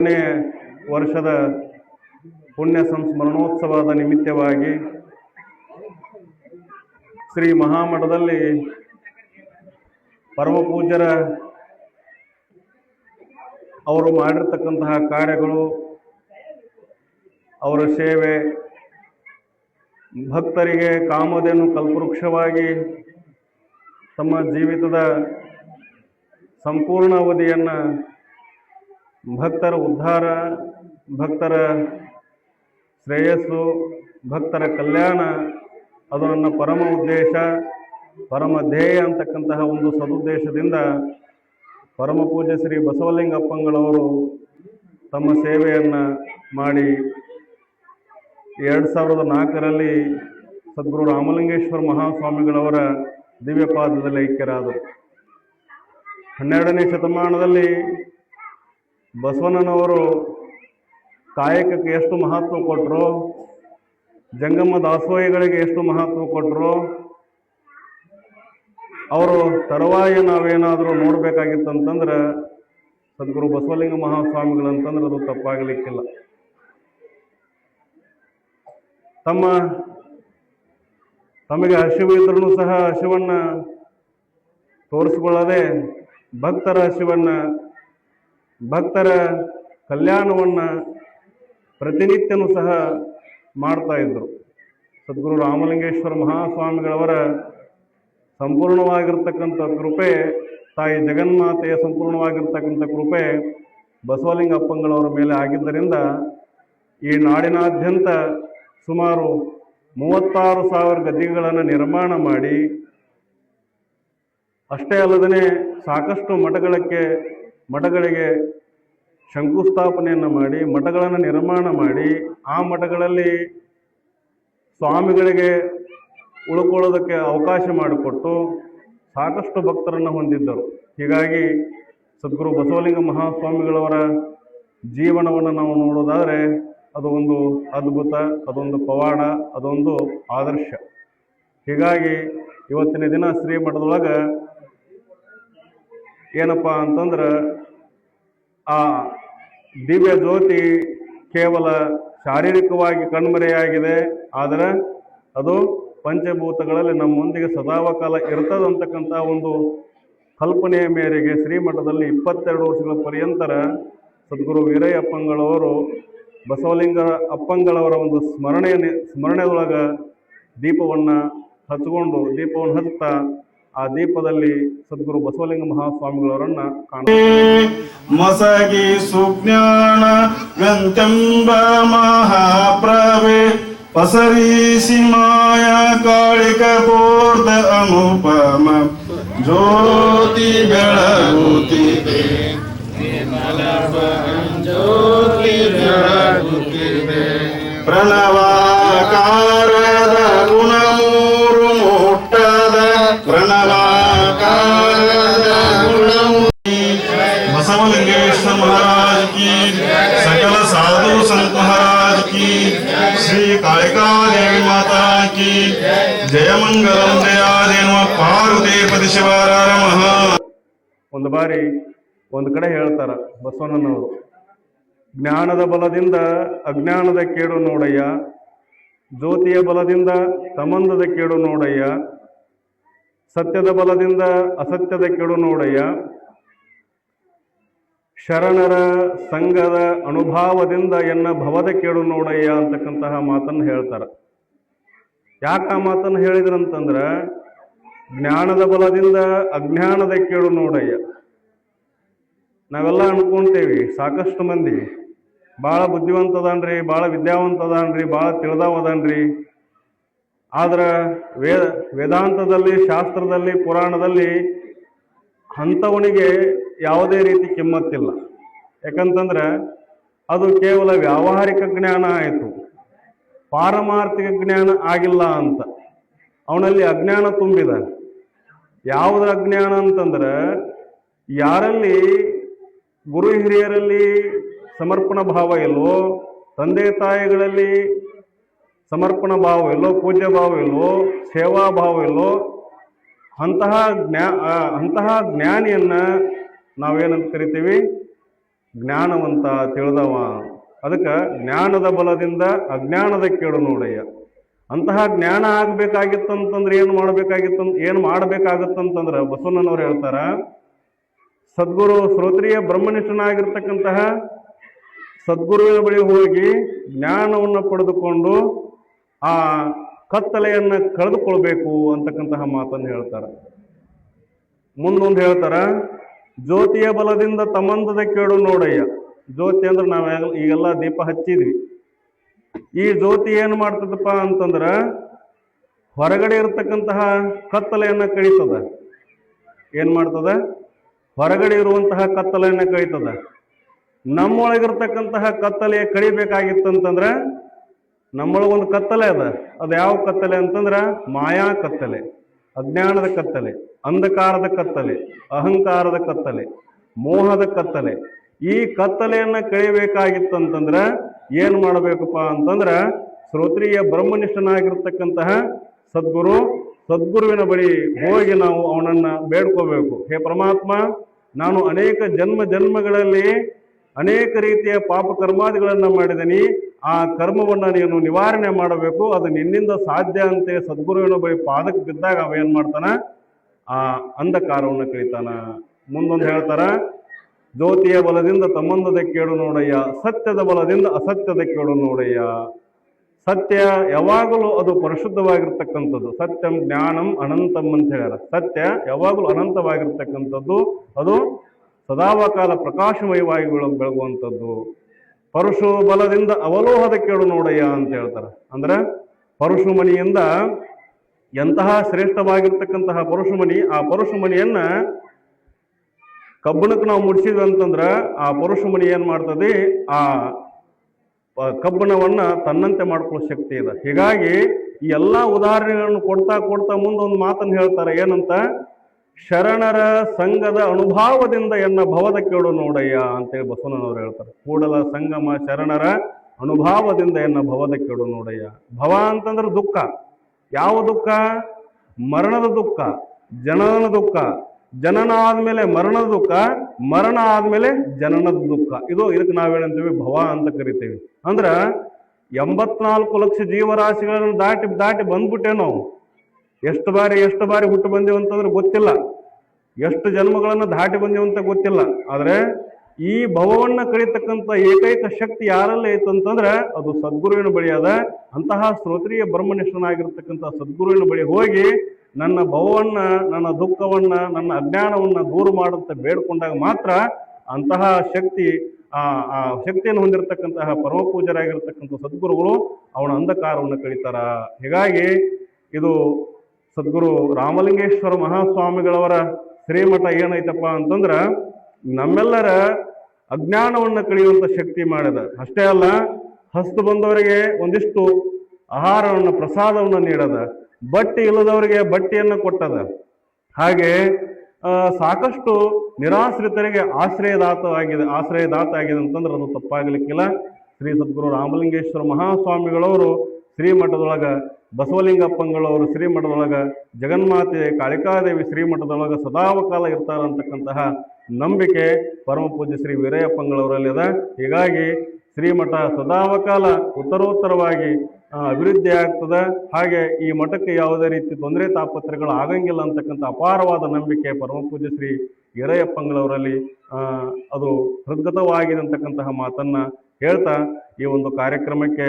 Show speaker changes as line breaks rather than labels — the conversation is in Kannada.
ವರ್ಷದ ಪುಣ್ಯ ಸಂಸ್ಮರಣೋತ್ಸವದ ನಿಮಿತ್ತವಾಗಿ ಶ್ರೀ ಮಹಾಮಠದಲ್ಲಿ ಪರಮಪೂಜ್ಯರ ಅವರು ಮಾಡಿರ್ತಕ್ಕಂತಹ ಕಾರ್ಯಗಳು, ಅವರ ಸೇವೆ, ಭಕ್ತರಿಗೆ ಕಾಮಧೇನು ಕಲ್ಪವೃಕ್ಷವಾಗಿ ತಮ್ಮ ಜೀವಿತದ ಸಂಪೂರ್ಣ ಅವಧಿಯನ್ನು ಭಕ್ತರ ಉದ್ಧಾರ, ಭಕ್ತರ ಶ್ರೇಯಸ್ಸು, ಭಕ್ತರ ಕಲ್ಯಾಣ, ಅದು ನನ್ನ ಪರಮ ಉದ್ದೇಶ, ಪರಮ ಧ್ಯೇಯ ಅಂತಕ್ಕಂತಹ ಒಂದು ಸದುದ್ದೇಶದಿಂದ ಪರಮ ಪೂಜ್ಯ ಶ್ರೀ ಬಸವಲಿಂಗಪ್ಪಂಗಳವರು ತಮ್ಮ ಸೇವೆಯನ್ನು ಮಾಡಿ ಎರಡು ಸಾವಿರದ ನಾಲ್ಕರಲ್ಲಿ ಸದ್ಗುರು ರಾಮಲಿಂಗೇಶ್ವರ ಮಹಾಸ್ವಾಮಿಗಳವರ ದಿವ್ಯಪಾದದಲ್ಲಿ ಐಕ್ಯರಾದರು. ಹನ್ನೆರಡನೇ ಶತಮಾನದಲ್ಲಿ ಬಸವಣ್ಣನವರು ಕಾಯಕಕ್ಕೆ ಎಷ್ಟು ಮಹತ್ವ ಕೊಟ್ಟರು ಜಂಗಮ್ಮ ದಾಸೋಹಿಗಳಿಗೆ ಎಷ್ಟು ಮಹತ್ವ ಕೊಟ್ಟರು ಅವರು ತರುವಾಯ ನಾವೇನಾದರೂ ನೋಡಬೇಕಾಗಿತ್ತಂತಂದ್ರೆ ಸದ್ಗುರು ಬಸವಲಿಂಗ ಮಹಾಸ್ವಾಮಿಗಳಂತಂದ್ರೆ ಅದು ತಪ್ಪಾಗಲಿಕ್ಕಿಲ್ಲ. ತಮ್ಮ ತಮಗೆ ಹಸಿವಿದ್ರೂ ಸಹ ಹಸಿವನ್ನು ತೋರಿಸ್ಕೊಳ್ಳದೆ ಭಕ್ತರ ಹಸಿವನ್ನು ಭಕ್ತರ ಕಲ್ಯಾಣವನ್ನು ಪ್ರತಿನಿತ್ಯನೂ ಸಹ ಮಾಡ್ತಾ ಇದ್ದರು ಸದ್ಗುರು ರಾಮಲಿಂಗೇಶ್ವರ ಮಹಾಸ್ವಾಮಿಗಳವರ ಸಂಪೂರ್ಣವಾಗಿರ್ತಕ್ಕಂಥ ಕೃಪೆ, ತಾಯಿ ಜಗನ್ಮಾತೆಯ ಸಂಪೂರ್ಣವಾಗಿರ್ತಕ್ಕಂಥ ಕೃಪೆ ಬಸವಲಿಂಗಪ್ಪಂಗಳವರ ಮೇಲೆ ಆಗಿದ್ದರಿಂದ ಈ ನಾಡಿನಾದ್ಯಂತ ಸುಮಾರು ಮೂವತ್ತಾರು ಸಾವಿರ ಗದ್ದಿಗೆಗಳನ್ನು ನಿರ್ಮಾಣ ಮಾಡಿ, ಅಷ್ಟೇ ಅಲ್ಲದೇ ಸಾಕಷ್ಟು ಮಠಗಳಕ್ಕೆ ಮಠಗಳಿಗೆ ಶಂಕುಸ್ಥಾಪನೆಯನ್ನು ಮಾಡಿ, ಮಠಗಳನ್ನು ನಿರ್ಮಾಣ ಮಾಡಿ, ಆ ಮಠಗಳಲ್ಲಿ ಸ್ವಾಮಿಗಳಿಗೆ ಉಳ್ಕೊಳ್ಳೋದಕ್ಕೆ ಅವಕಾಶ ಮಾಡಿಕೊಟ್ಟು ಸಾಕಷ್ಟು ಭಕ್ತರನ್ನು ಹೊಂದಿದ್ದರು. ಹೀಗಾಗಿ ಸದ್ಗುರು ಬಸವಲಿಂಗ ಮಹಾಸ್ವಾಮಿಗಳವರ ಜೀವನವನ್ನು ನಾವು ನೋಡೋದಾದರೆ ಅದು ಒಂದು ಅದ್ಭುತ, ಅದೊಂದು ಪವಾಡ, ಅದೊಂದು ಆದರ್ಶ. ಹೀಗಾಗಿ ಇವತ್ತಿನ ದಿನ ಶ್ರೀಮಠದೊಳಗೆ ಏನಪ್ಪ ಅಂತಂದ್ರೆ ಆ ದಿವ್ಯ ಜ್ಯೋತಿ ಕೇವಲ ಶಾರೀರಿಕವಾಗಿ ಕಣ್ಮರೆಯಾಗಿದೆ, ಆದರೆ ಅದು ಪಂಚಭೂತಗಳಲ್ಲಿ ನಮ್ಮೊಂದಿಗೆ ಸದಾವಕಾಲ ಇರ್ತದಂತಕ್ಕಂಥ ಒಂದು ಕಲ್ಪನೆಯ ಮೇರೆಗೆ ಶ್ರೀಮಠದಲ್ಲಿ ಇಪ್ಪತ್ತೆರಡು ವರ್ಷಗಳ ಪರ್ಯಂತರ ಸದ್ಗುರು ವೀರಯ್ಯಪ್ಪಂಗಳವರು, ಬಸವಲಿಂಗ ಅಪ್ಪಂಗಳವರ ಒಂದು ಸ್ಮರಣೆಯ ಸ್ಮರಣೆಯೊಳಗೆ ದೀಪವನ್ನು ಹಚ್ಕೊಂಡು ದೀಪವನ್ನು ಹಚ್ತಾ ಆ ದೀಪದಲ್ಲಿ ಸದ್ಗುರು ಬಸವಲಿಂಗ ಮಹಾಸ್ವಾಮಿಗಳವರನ್ನ
ಮಸಗಿ ಸುಜ್ಞಾನ ಗಂತೆಂಬ ಮಹಾಪ್ರವೇ ಪಸರಿಸಿ ಮಾಯಾ ಕಾಳಿಕ ಪೂರ್ತ ಅನುಪಮ. ಜ್ಯೋತಿ ಬೆಳಗುತಿ ಜ್ಯೋತಿ ಬೆಳಗುತ್ತಿದೆ. ಪ್ರಣವಾಕಾರದ ಗುಣಮೂರು बसवलिंगेश्वर महाराज की सकल साधु संत महाराज की श्री कालिका देवी माता की जय मंगलम जया देव पार्वती पति शिवारार महा
ಒಂದು ಬಾರಿ ಒಂದು ಕಡೆ ಹೇಳ್ತಾರ ಬಸವಣ್ಣನವರು ಜ್ಞಾನದ ಬಲದಿಂದ ಅಜ್ಞಾನದ ಕೇಡು ನೋಡಯ್ಯ ಜ್ಯೋತಿಯ ಬಲದಿಂದ ಸಂಬಂಧದ ಕೇಡು ನೋಡಯ್ಯ ಸತ್ಯದ ಬಲದಿಂದ ಅಸತ್ಯದ ಕೇಡು ನೋಡಯ್ಯ ಶರಣರ ಸಂಘದ ಅನುಭಾವದಿಂದ ಎನ್ನ ಭವದ ಕೇಳು ನೋಡಯ್ಯ ಅಂತಕ್ಕಂತಹ ಮಾತನ್ನು ಹೇಳ್ತಾರೆ. ಯಾಕ ಆ ಮಾತನ್ನು ಹೇಳಿದ್ರಂತಂದ್ರೆ, ಜ್ಞಾನದ ಬಲದಿಂದ ಅಜ್ಞಾನದ ಕೇಳು ನೋಡಯ್ಯ. ನಾವೆಲ್ಲ ಅನ್ಕೊಂತೇವಿ, ಸಾಕಷ್ಟು ಮಂದಿ. ಭಾಳ ಬುದ್ಧಿವಂತ ಬಹಳ ಭಾಳ ವಿದ್ಯಾವಂತ ತಿಳಿದವದನ್ರಿ. ಭಾಳ ತಿಳಿದವದಾನ್ರಿ ಆದ್ರೆ ವೇದ, ವೇದಾಂತದಲ್ಲಿ, ಶಾಸ್ತ್ರದಲ್ಲಿ, ಪುರಾಣದಲ್ಲಿ ಅಂಥವನಿಗೆ ಯಾವುದೇ ರೀತಿ ಕಿಮ್ಮತ್ತಿಲ್ಲ. ಯಾಕಂತಂದ್ರೆ ಅದು ಕೇವಲ ವ್ಯಾವಹಾರಿಕ ಜ್ಞಾನ ಆಯಿತು. ಪಾರಮಾರ್ಥಿಕ ಜ್ಞಾನ ಆಗಿಲ್ಲ ಅಂತ. ಅವನಲ್ಲಿ ಅಜ್ಞಾನ ತುಂಬಿದ. ಯಾವುದು ಅಜ್ಞಾನ ಅಂತಂದ್ರೆ ಯಾರಲ್ಲಿ ಗುರು ಹಿರಿಯರಲ್ಲಿ ಸಮರ್ಪಣ ಭಾವ ಇಲ್ವೋ ತಂದೆ ತಾಯಿಗಳಲ್ಲಿ ಸಮರ್ಪಣ ಭಾವ ಇಲ್ವೋ ಪೂಜ್ಯ ಭಾವ ಇಲ್ವೋ ಸೇವಾ ಭಾವ ಇಲ್ಲೋ, ಅಂತಹ ಜ್ಞಾ ಅಂತಹ ಜ್ಞಾನಿಯನ್ನ ನಾವೇನಂತ ಕರಿತೀವಿ? ಜ್ಞಾನವಂತ ತಿಳಿದವ. ಅದಕ್ಕೆ ಜ್ಞಾನದ ಬಲದಿಂದ ಅಜ್ಞಾನದ ಕೇಡು ನೋಡಯ್ಯ. ಅಂತಹ ಜ್ಞಾನ ಆಗ್ಬೇಕಾಗಿತ್ತಂತಂದ್ರೆ ಏನು ಮಾಡಬೇಕಾಗಿತ್ತು, ಏನು ಮಾಡಬೇಕಾಗತ್ತಂತಂದ್ರೆ ಬಸವಣ್ಣನವ್ರು ಹೇಳ್ತಾರ, ಸದ್ಗುರು ಶ್ರೋತ್ರಿಯ ಬ್ರಹ್ಮನಿಷ್ಠನಾಗಿರ್ತಕ್ಕಂತಹ ಸದ್ಗುರುವಿನ ಬಳಿ ಹೋಗಿ ಜ್ಞಾನವನ್ನು ಪಡೆದುಕೊಂಡು ಆ ಕತ್ತಲೆಯನ್ನು ಕಳೆದುಕೊಳ್ಬೇಕು ಅಂತಕ್ಕಂತಹ ಮಾತನ್ನು ಹೇಳ್ತಾರೆ. ಮುಂದೊಂದು ಹೇಳ್ತಾರ ಜ್ಯೋತಿಯ ಬಲದಿಂದ ತಮ್ಮಂದದ ಕೇಳು ನೋಡಯ್ಯ. ಜ್ಯೋತಿ ಅಂದ್ರೆ ನಾವ್ ಈಗೆಲ್ಲ ದೀಪ ಹಚ್ಚಿದ್ವಿ. ಈ ಜ್ಯೋತಿ ಏನು ಮಾಡ್ತದಪ್ಪ ಅಂತಂದ್ರ ಹೊರಗಡೆ ಇರತಕ್ಕಂತಹ ಕತ್ತಲೆಯನ್ನ ಕಳೀತದ. ಏನ್ ಮಾಡ್ತದ? ಹೊರಗಡೆ ಇರುವಂತಹ ಕತ್ತಲೆಯನ್ನ ಕಳೀತದ. ನಮ್ಮೊಳಗಿರ್ತಕ್ಕಂತಹ ಕತ್ತಲೆ ಕಳಿಬೇಕಾಗಿತ್ತಂತಂದ್ರ ನಮ್ಮೊಳಗೊಂದು ಕತ್ತಲೆ ಅದ. ಅದು ಯಾವ ಕತ್ತಲೆ ಅಂತಂದ್ರ ಮಾಯಾ ಕತ್ತಲೆ. ಅಜ್ಞಾನದ ಕತ್ತಲೆ, ಅಂಧಕಾರದ ಕತ್ತಲೆ, ಅಹಂಕಾರದ ಕತ್ತಲೆ, ಮೋಹದ ಕತ್ತಲೆ. ಈ ಕತ್ತಲೆಯನ್ನ ಕಳಿಬೇಕಾಗಿತ್ತಂತಂದ್ರ ಏನ್ ಮಾಡಬೇಕಪ್ಪ ಅಂತಂದ್ರ ಶ್ರೋತ್ರಿಯ ಬ್ರಹ್ಮನಿಷ್ಠನಾಗಿರ್ತಕ್ಕಂತಹ ಸದ್ಗುರು, ಸದ್ಗುರುವಿನ ಬಳಿ ಹೋಗಿ ನಾವು ಅವನನ್ನ ಬೇಡ್ಕೋಬೇಕು. ಹೇ ಪರಮಾತ್ಮ, ನಾನು ಅನೇಕ ಜನ್ಮ ಜನ್ಮಗಳಲ್ಲಿ ಅನೇಕ ರೀತಿಯ ಪಾಪ ಕರ್ಮಾದಿಗಳನ್ನ ಮಾಡಿದೀನಿ. ಆ ಕರ್ಮವನ್ನು ನೀನು ನಿವಾರಣೆ ಮಾಡಬೇಕು, ಅದು ನಿನ್ನಿಂದ ಸಾಧ್ಯ ಅಂತೆ ಸದ್ಗುರುವಿನ ಬಳಿ ಪಾದಕ್ಕೆ ಬಿದ್ದಾಗ ಅವ ಏನು ಮಾಡ್ತಾನ? ಆ ಅಂಧಕಾರವನ್ನು ಕಳಿತಾನ ಮುಂದೊಂದು ಹೇಳ್ತಾರ, ಜ್ಯೋತಿಯ ಬಲದಿಂದ ತಮ್ಮಂದದ ಕೇಳು ನೋಡಯ್ಯ, ಸತ್ಯದ ಬಲದಿಂದ ಅಸತ್ಯದ ಕೇಳು ನೋಡಯ್ಯ. ಸತ್ಯ ಯಾವಾಗಲೂ ಅದು ಪರಿಶುದ್ಧವಾಗಿರ್ತಕ್ಕಂಥದ್ದು. ಸತ್ಯಂ ಜ್ಞಾನಂ ಅನಂತಂ ಅಂತ ಹೇಳ್ಯಾರ. ಸತ್ಯ ಯಾವಾಗಲೂ ಅನಂತವಾಗಿರ್ತಕ್ಕಂಥದ್ದು, ಅದು ಸದಾವಕಾಲ ಪ್ರಕಾಶಮಯವಾಗಿ ಬೆಳ- ಬೆಳಗುವಂಥದ್ದು. ಪರಶು ಬಲದಿಂದ ಅವಲೋಹದ ಕೇಳು ನೋಡಯ್ಯ ಅಂತ ಹೇಳ್ತಾರೆ. ಅಂದ್ರೆ ಪರಶುಮಣಿಯಿಂದ ಎಂತಹ ಶ್ರೇಷ್ಠವಾಗಿರ್ತಕ್ಕಂತಹ ಪರಶುಮಣಿ, ಆ ಪರಶುಮಣಿಯನ್ನ ಕಬ್ಬಣಕ್ಕೆ ನಾವು ಮುಡಿಸಿದ್ವಿ ಅಂತಂದ್ರೆ ಆ ಪರಶುಮಣಿ ಏನ್ ಮಾಡ್ತದೆ? ಆ ಕಬ್ಬಣವನ್ನ ತನ್ನಂತೆ ಮಾಡ್ಕೊಳ್ಳೋ ಶಕ್ತಿ ಇದೆ. ಹೀಗಾಗಿ ಈ ಎಲ್ಲಾ ಉದಾಹರಣೆಗಳನ್ನು ಕೊಡ್ತಾ ಕೊಡ್ತಾ ಮುಂದೆ ಒಂದು ಮಾತನ್ನು ಹೇಳ್ತಾರೆ. ಏನಂತ? ಶರಣರ ಸಂಘದ ಅನುಭಾವದಿಂದ ಎನ್ನ ಭವದ ಕೇಳು ನೋಡಯ್ಯ ಅಂತೇಳಿ ಬಸವನವರು ಹೇಳ್ತಾರೆ. ಕೂಡಲ ಸಂಗಮ ಶರಣರ ಅನುಭಾವದಿಂದ ಎನ್ನ ಭವದ ಕೇಳು ನೋಡಯ್ಯ. ಭವ ಅಂತಂದ್ರೆ ದುಃಖ. ಯಾವ ದುಃಖ? ಮರಣದ ದುಃಖ. ಜನನ ದುಃಖ. ಜನನ ಆದ್ಮೇಲೆ ಮರಣದ ದುಃಖ. ಮರಣ ಆದ್ಮೇಲೆ ಜನನದ ದುಃಖ. ಇದು ಇದಕ್ಕೆ ನಾವೇನಂತೀವಿ ಭವ ಅಂತ ಕರಿತೀವಿ. ಅಂದ್ರ ಎಂಬತ್ನಾಲ್ಕು ಲಕ್ಷ ಜೀವರಾಶಿಗಳನ್ನು ದಾಟಿ ದಾಟಿ ಬಂದ್ಬಿಟ್ಟೆ ನಾವು ಎಷ್ಟು ಬಾರಿ ಎಷ್ಟು ಬಾರಿ ಹುಟ್ಟು ಬಂದೆವು ಅಂತಂದ್ರೆ ಗೊತ್ತಿಲ್ಲ. ಎಷ್ಟು ಜನ್ಮಗಳನ್ನು ದಾಟಿ ಬಂದೆವು ಅಂತ ಗೊತ್ತಿಲ್ಲ. ಆದ್ರೆ ಈ ಭವವನ್ನ ಕಳೀತಕ್ಕಂಥ ಏಕೈಕ ಶಕ್ತಿ ಯಾರಲ್ಲಿ ಐತು ಅಂತಂದ್ರೆ ಅದು ಸದ್ಗುರುವಿನ ಬಳಿ ಅದ. ಅಂತಹ ಶ್ರೋತ್ರಿಯ ಬ್ರಹ್ಮನಿಷ್ಠನಾಗಿರ್ತಕ್ಕಂಥ ಸದ್ಗುರುವಿನ ಬಳಿ ಹೋಗಿ ನನ್ನ ಭವವನ್ನ, ನನ್ನ ದುಃಖವನ್ನ, ನನ್ನ ಅಜ್ಞಾನವನ್ನ ದೂರ ಮಾಡುತ್ತ ಬೇಡ್ಕೊಂಡಾಗ ಮಾತ್ರ ಅಂತಹ ಶಕ್ತಿ, ಆ ಆ ಶಕ್ತಿಯನ್ನು ಹೊಂದಿರತಕ್ಕಂತಹ ಪರಮ ಪೂಜರಾಗಿರ್ತಕ್ಕಂಥ ಸದ್ಗುರುಗಳು ಅವನ ಅಂಧಕಾರವನ್ನು ಕಳೀತಾರ. ಹೀಗಾಗಿ ಇದು ಸದ್ಗುರು ರಾಮಲಿಂಗೇಶ್ವರ ಮಹಾಸ್ವಾಮಿಗಳವರ ಶ್ರೀಮಠ ಏನೈತಪ್ಪ ಅಂತಂದ್ರ ನಮ್ಮೆಲ್ಲರ ಅಜ್ಞಾನವನ್ನು ಕಳೆಯುವಂತ ಶಕ್ತಿ ಮಾಡಿದ. ಅಷ್ಟೇ ಅಲ್ಲ, ಹಸ್ತು ಬಂದವರಿಗೆ ಒಂದಿಷ್ಟು ಆಹಾರವನ್ನು, ಪ್ರಸಾದವನ್ನು ನೀಡದ. ಬಟ್ಟೆ ಇಲ್ಲದವರಿಗೆ ಬಟ್ಟೆಯನ್ನು ಕೊಟ್ಟದ. ಹಾಗೆ ಸಾಕಷ್ಟು ನಿರಾಶ್ರಿತರಿಗೆ ಆಶ್ರಯದಾತವಾಗಿದೆ ಆಶ್ರಯದಾತ ಆಗಿದೆ ಅಂತಂದ್ರೆ ಅದು ತಪ್ಪಾಗಲಿಕ್ಕಿಲ್ಲ. ಶ್ರೀ ಸದ್ಗುರು ರಾಮಲಿಂಗೇಶ್ವರ ಮಹಾಸ್ವಾಮಿಗಳವರು ಶ್ರೀಮಠದೊಳಗ ಬಸವಲಿಂಗಪ್ಪಂಗಳವರು ಶ್ರೀಮಠದೊಳಗ, ಜಗನ್ಮಾತೆ ಕಾಳಿಕಾದೇವಿ ಶ್ರೀಮಠದೊಳಗ ಸದಾವಕಾಲ ಇರ್ತಾರಂತಕ್ಕಂತಹ ನಂಬಿಕೆ ಪರಮ ಪೂಜ್ಯ ಶ್ರೀ ವೀರಯ್ಯಪ್ಪಂಗಳವರಲ್ಲಿ ಅದ ಹೀಗಾಗಿ ಶ್ರೀಮಠ ಸದಾವಕಾಲ ಉತ್ತರೋತ್ತರವಾಗಿ ಅಭಿವೃದ್ಧಿ ಆಗ್ತದೆ. ಹಾಗೆ ಈ ಮಠಕ್ಕೆ ಯಾವುದೇ ರೀತಿ ತೊಂದರೆ ತಾಪತ್ರಗಳು ಆಗಂಗಿಲ್ಲ ಅಂತಕ್ಕಂಥ ಅಪಾರವಾದ ನಂಬಿಕೆ ಪರಮಪೂಜ್ಯ ಶ್ರೀ ವೀರಯ್ಯಪ್ಪಂಗಳವರಲ್ಲಿ ಅದು ಹೃದ್ಗತವಾಗಿದೆ ಅಂತಕ್ಕಂತಹ ಮಾತನ್ನ ಹೇಳ್ತಾ ಈ ಒಂದು ಕಾರ್ಯಕ್ರಮಕ್ಕೆ